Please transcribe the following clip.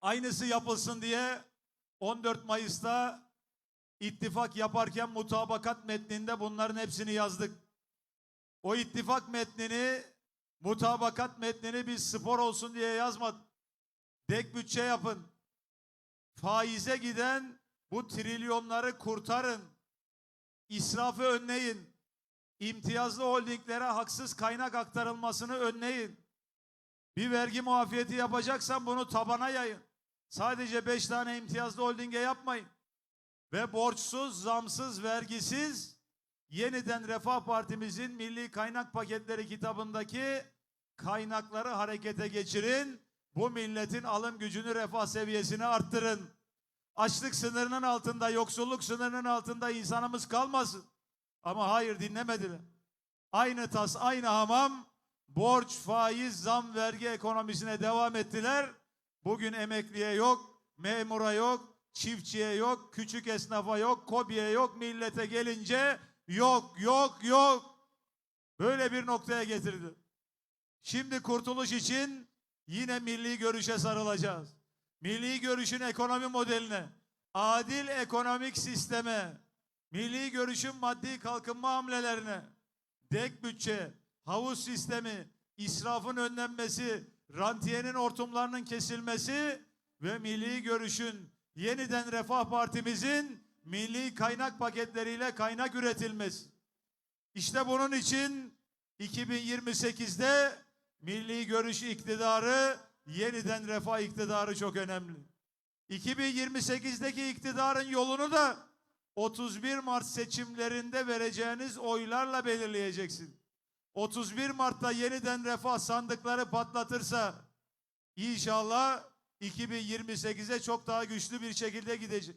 Aynısı yapılsın diye 14 Mayıs'ta ittifak yaparken mutabakat metninde bunların hepsini yazdık. O ittifak metnini, mutabakat metnini biz spor olsun diye yazmadık. Dek bütçe yapın. Faize giden bu trilyonları kurtarın. İsrafı önleyin. İmtiyazlı holdinglere haksız kaynak aktarılmasını önleyin. Bir vergi muafiyeti yapacaksan bunu tabana yayın. Sadece beş tane imtiyazlı holdinge yapmayın. Ve borçsuz, zamsız, vergisiz yeniden Refah Partimizin Milli Kaynak Paketleri kitabındaki kaynakları harekete geçirin. Bu milletin alım gücünü, refah seviyesini arttırın. Açlık sınırının altında, yoksulluk sınırının altında insanımız kalmasın. Ama hayır dinlemediler. Aynı tas, aynı hamam, borç, faiz, zam, vergi ekonomisine devam ettiler. Bugün emekliye yok, memura yok, çiftçiye yok, küçük esnafa yok, kobiye yok, millete gelince yok, yok, yok. Böyle bir noktaya getirdi. Şimdi kurtuluş için yine milli görüşe sarılacağız. Milli görüşün ekonomi modeline, adil ekonomik sisteme, milli görüşün maddi kalkınma hamlelerine, dek bütçe, havuz sistemi, israfın önlenmesi, rantiyenin hortumlarının kesilmesi ve milli görüşün yeniden Refah Partimizin milli kaynak paketleriyle kaynak üretilmesi. İşte bunun için 2028'de milli görüş iktidarı yeniden refah iktidarı çok önemli. 2028'deki iktidarın yolunu da 31 Mart seçimlerinde vereceğiniz oylarla belirleyeceksin. 31 Mart'ta yeniden refah sandıkları patlatırsa inşallah 2028'e çok daha güçlü bir şekilde gidecek.